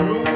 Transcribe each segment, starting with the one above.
सुख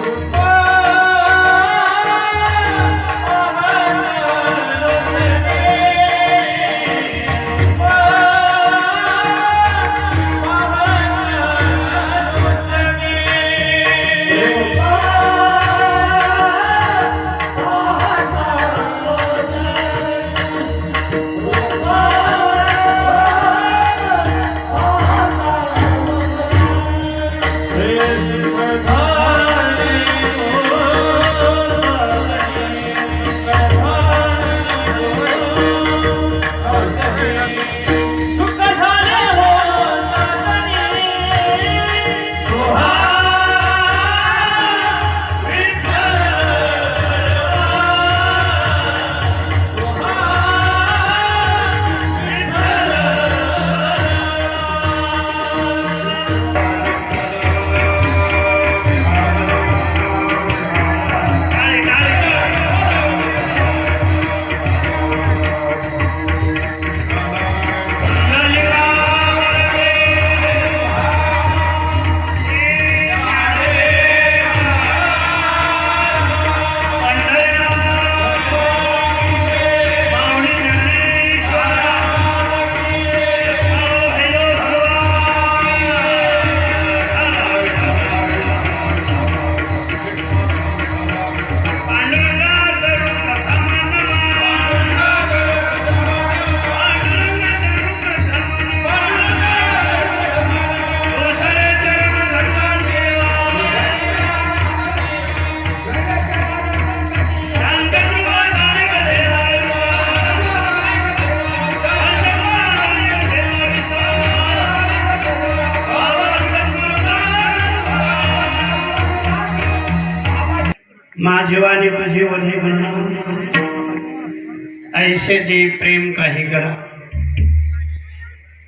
ऐसे दे प्रेम काही करा।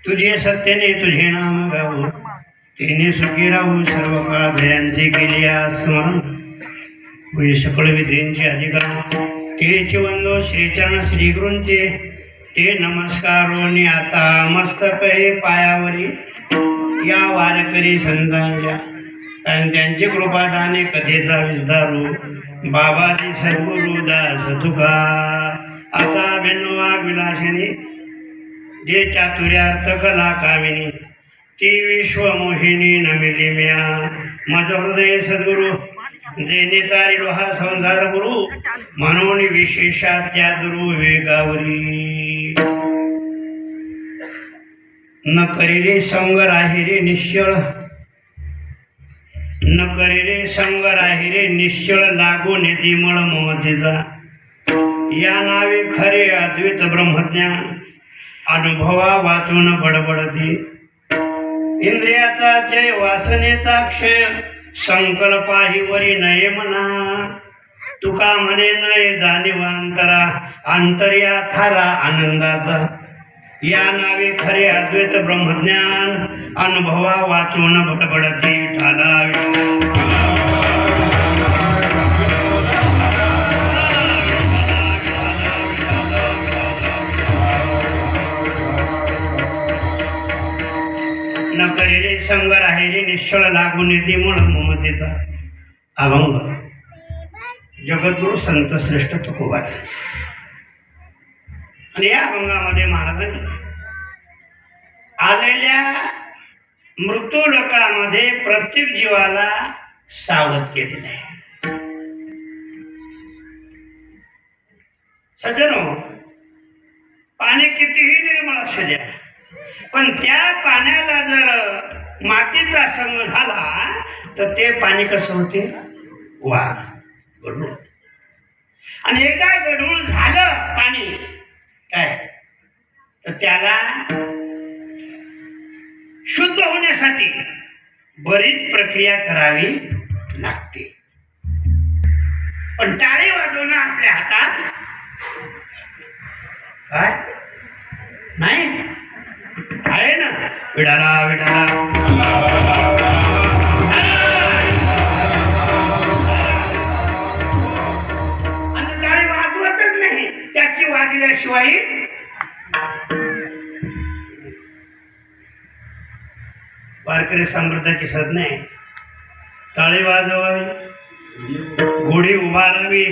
तुझे सत्यने तुझे नाम गाऊ तिने सुखी राहू सर्व काळ दयांची केली आज स्मरण होई सकळ विधींचे अधिकार ते वंदो श्रीचरण श्रीगुरूंचे ते नमस्कारोनी आता मस्तक हे पायावरी। या वारकरी संतांच्या आणि त्यांची कृपादाने कथेचा विस्तारू. बाबाजी सद्गुरु दास तुका. आता भिन्नवाग विलासिनी जे चातुर्यार्थ कला कामिनी ती विश्वमोहिनी नमिली म्या. मज हृदय सद्गुरु जे नेतारी लोहा संसार गुरु म्हणून विशेषात त्या दुरु विवेकावरी न करी रे संग राहिरे निश्चळ न करी रे संग राही रे निश्चळ लागू नेती मळ ममतेचा या नावे खरे अद्वैत ब्रह्मज्ञान अनुभवा वाचून बडबडती. इंद्रियाचा जय वासनेचा क्षय संकल्पाही वरी नये म्हणा. तुका म्हणे नये जाणीवांतरा अंतर्या थारा आनंदाचा. या नावे खरे अद्वैत ब्रह्मज्ञान अनुभवा वाचून बडबडती ठाला न करी रे संग आहे रे निश्चळ लागून येते म्हणून ममतेचा अभंग. जगद्गुरु संत श्रेष्ठ तुकोबा आणि या अभंगामध्ये महाराजांनी आलेल्या मृत्यू लोकांमध्ये प्रत्येक जीवाला सावध केलेलं आहे. सज्जनो पाणी कितीही निर्मळ असू द्या पण त्या पाण्याला जर मातीचा संग झाला तर ते पाणी कसं होते? वा गढूळ. आणि एकदा गढूळ झालं पाणी काय? तर त्याला शुद्ध होण्यासाठी बरीच प्रक्रिया करावी लागते. पण टाळे वाजवणं आपल्या हातात काय? नाही? आहे ना? विडाला विडाला वाजल्याशिवाय वारकरी संप्रदायाची संज्ञा आहे टाळी वाजवावी. घोडी उभारावी.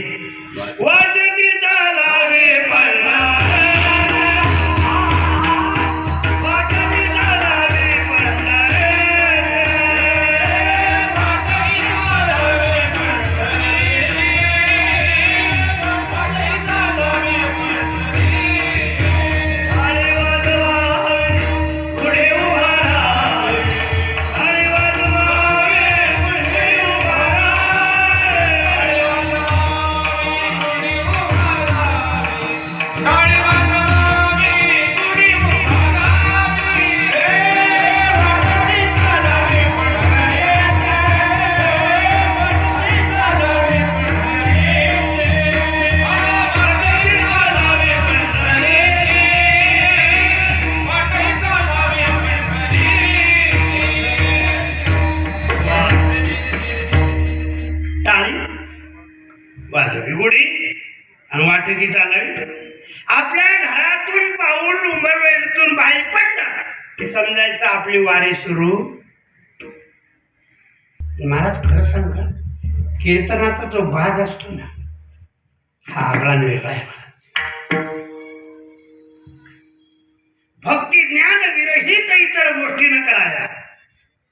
वाजती चालावे. वारे सुरू. महाराज खरं सांगा कीर्तनाचा जो बाज असतो ना हा आगळा आणि वेगळा आहे महाराज. भक्ती ज्ञान विरहित इतर गोष्टी न कराव्या.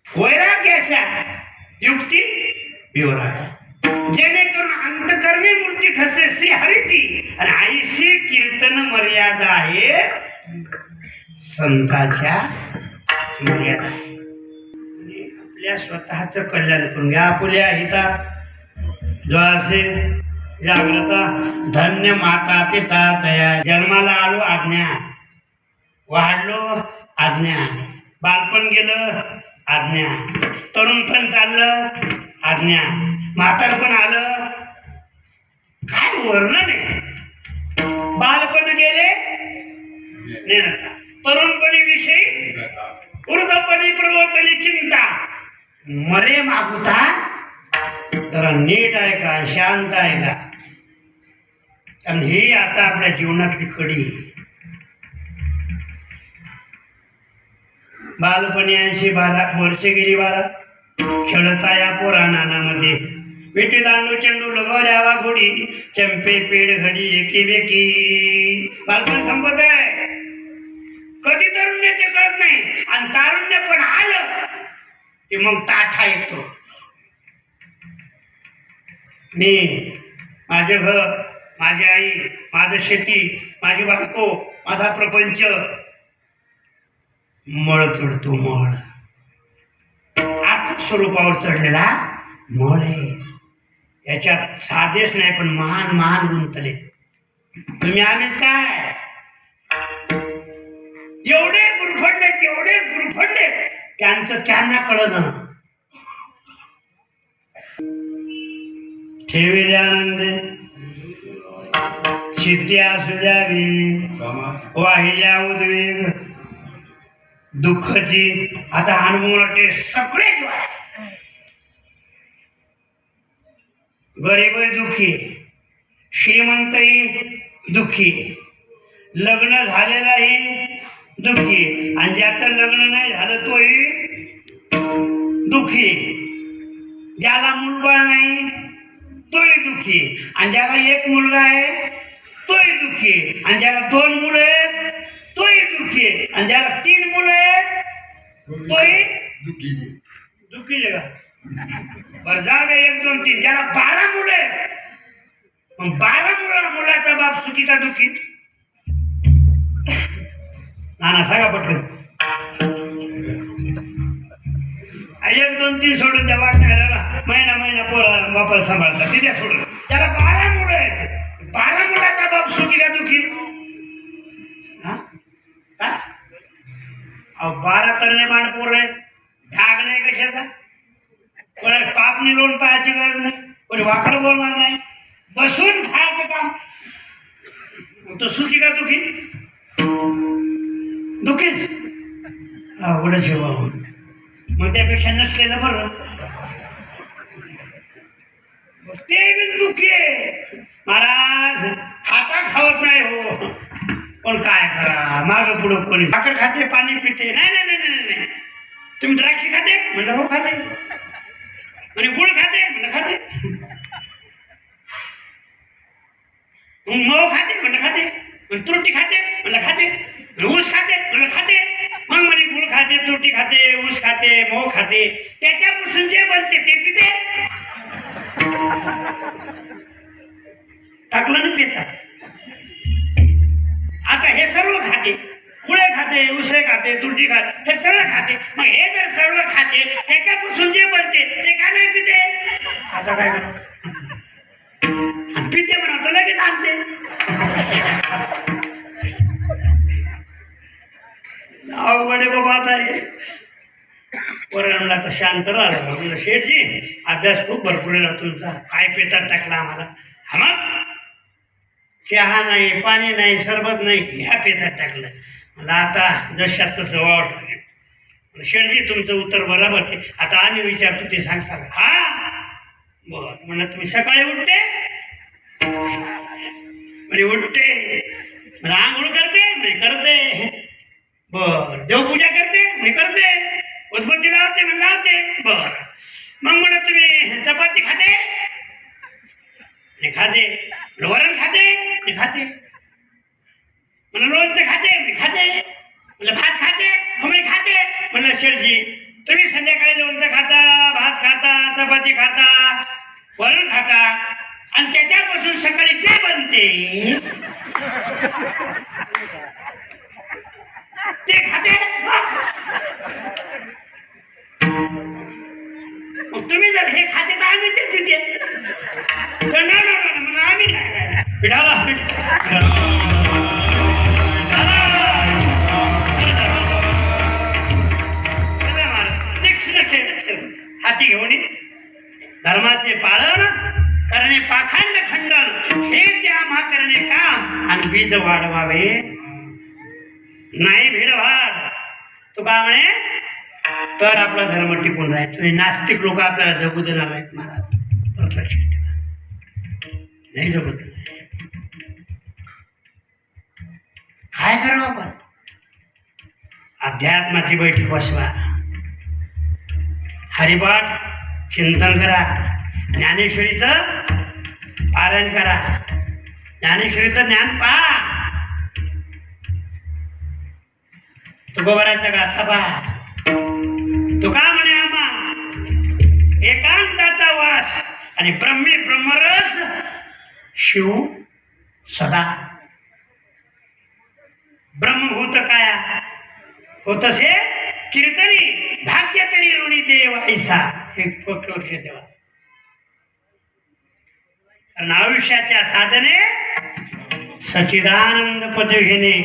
वैराग्याच्या युक्ती विवराव्या. जेणेकरून अंतकरणी मूर्ती ठसे श्री हरिती आणि आईशी कीर्तन मर्यादा आहे संताच्या मर्यादा आहे. म्हणजे आपल्या स्वतःचं कल्याण करून घ्या. आपल्या हिता जसे जाग्रता धन्य माता पिता दया जन्माला आलो आज्ञा. वाढलो आज्ञा. बालपण गेलं आज्ञा. तरुणपण चाललं आज्ञा. म्हातारपण आलं. काय वर्णन आहे? बालपण गेले नेनता तरुणपणी विषयी वृद्धपणी प्रवर्तनी चिंता. मरे मागुता जरा नीट आहे का शांत आहे का? कारण ही आता आपल्या जीवनातली कडी. बालपणी ऐंशी बारा वर्ष गेली बारा. खेळता या पुराणामध्ये विटी दांडू चेंडू लगोऱ्यावा घोडी चंपे पेड घडी एकी बेकी बालपण संपत आहे. कधी तरुण्य ते कळत नाही. आणि तारुण्य पण आलं की मग ताठा येतो. मी माझे घर माझी आई माझं शेती माझी बायको माझा प्रपंच मळ चढतो मळ. आत्मस्वरूपावर चढलेला मळ आहे. याच्यात साधेच नाही पण महान महान गुंतले. तुम्ही आम्हीच काय? एवढे गुरफडले तेवढे गुरफडले त्यांचं त्यांना कळलं. ठेविले आनंद. सिद्धी असू द्यावी. वाहिल्या उद्वेग. दुःखची आता अनुभवते सगळे गरीबही दुःखी श्रीमंतही दुःखी. लग्न झालेलाही दुःखी. आणि ज्याचं लग्न नाही झालं तोही दुःखी. ज्याला मुलगा नाही तोही दुःखी. आणि ज्याला एक मुलगा आहे तोही दुःखी. आणि ज्याला दोन मुलं आहेत तोही दुःखी. आणि ज्याला तीन मुलं आहेत तोही दुःखी. आहे का बरं जाऊ दे एक दोन तीन. ज्याला बारा मुलं आहेत बारा मुला मुलाचा बाप सुखी का दुःखी? नाना सांगा पटकन. आ, एक दोन तीन सोडून त्या वाटण्याला महिना महिना पोरा बापाला सांभाळतात. ते द्या सोडून. त्याला बारा मुलं आहेत. बारा मुलाचा बाप सुखी का दुखी? हा? काय अहो बारा तरणे मांड पोर आहेत. धाग नाही कशाचा? कोणा पापणी लोन पाहायची गरज नाही. कोणी वाकडं बोलणार नाही. बसून खायचं काम. तो सुखी का दुखी? दुखीच अवघड जेव्हा मग त्यापेक्षा नसलेलं बरं. मग ते बी दुखी महाराज खाता खावत नाही हो. पण काय करा माग पुढं कोणी. साखर खाते पाणी पिते. नाही नाही नाही नाही नाही. तुम्ही द्राक्ष खाते? म्हणलं हो खाते. म्हणजे गुळ खाते? म्हणलं खाते. मग मऊ खाते? म्हणलं खाते. मग तुरटी खाते? म्हणलं खाते. ऊस खाते? तुटी खाते तुरटी खाते ऊस खाते मो खाते त्याच्यापासून जे बनते ते पिते. टाकलं ना पेचा आता हे सर्व खाते. कुळे खाते उसे खाते तुरटी खाते हे सगळं खाते. मग हे जर सर्व खाते त्याच्यापासून जे बनते ते का नाही पिते? आता काय करू? पिते म्हणा तर लगेच आणते. अवघड आहे बाबा आता हे. पोरांना तर शांत राहिला म्हणलं शेठजी अभ्यास खूप भरपूर आहे तुमचा. काय पेतात टाकला आम्हाला? हा चहा नाही पाणी नाही सरबत नाही ह्या पेचात टाकलं. मला आता जशात तसं वावट लागेल शेठजी तुमचं उत्तर बरोबर आहे. आता आम्ही विचारतो ते सांग सांग. हा? बर. म्हणलं तुम्ही सकाळी उठते? म्हणजे उठते. म्हणजे आंघोळ करते? म्हणजे करते. बर. देवपूजा करते मी करते. उदबत्ती लावते मी लावते. बर. मग म्हणा तुम्ही चपाती खाते? मी खाते. वरण खाते? मी खाते. म्हणलं लोणचं खाते? मी खाते. म्हणलं भात खाते? हो, मी खाते. म्हणलं शेठजी तुम्ही संध्याकाळी लोणचं खाता भात खाता चपाती खाता वरण खाता. आणि त्याच्यापासून सकाळी जे बनते. ते खाते. तुम्ही जर हे खाते तर आम्ही ते पिते. आम्ही नाही पिठाला. पिठ- हाती घेऊन धर्माचे पालन करणे पाखंड खंडन. हे जे आम्हा करणे काम आणि बीज वाढवावे. नाही भेडभाड तो का म्हणे तर आपला धर्म टिकून राहतो. नास्तिक लोक आपल्याला जगू देणार नाहीत महाराज. परत लक्षात ठेवा. नाही जगू देणार काय करावं आपण? अध्यात्माची बैठक बसवा. हरिपाठ चिंतन करा. ज्ञानेश्वरीचं पारायण करा. ज्ञानेश्वरीचं ज्ञान पहा. तुकोबराचा गाथा पहा तो का म्हणे आम्हा एकांताचा वास आणि ब्रह्मी ब्रह्मरस शिव सदा. ब्रह्मभूत काया? होतसे कीर्तनी भाग्य तरी ऋणी देव ऐसा हे लक्ष देवा कारण आयुष्याच्या साधने सचिदानंद पदवी घेणे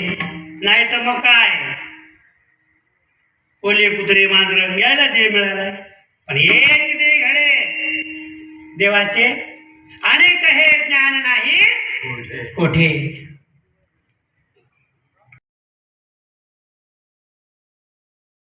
नाही तर मग काय? कोले कुत्रे मांजर यायला देव मिळालाय. पण हेच दे घडे. देवाचे अनेक हे ज्ञान नाही. कोठे?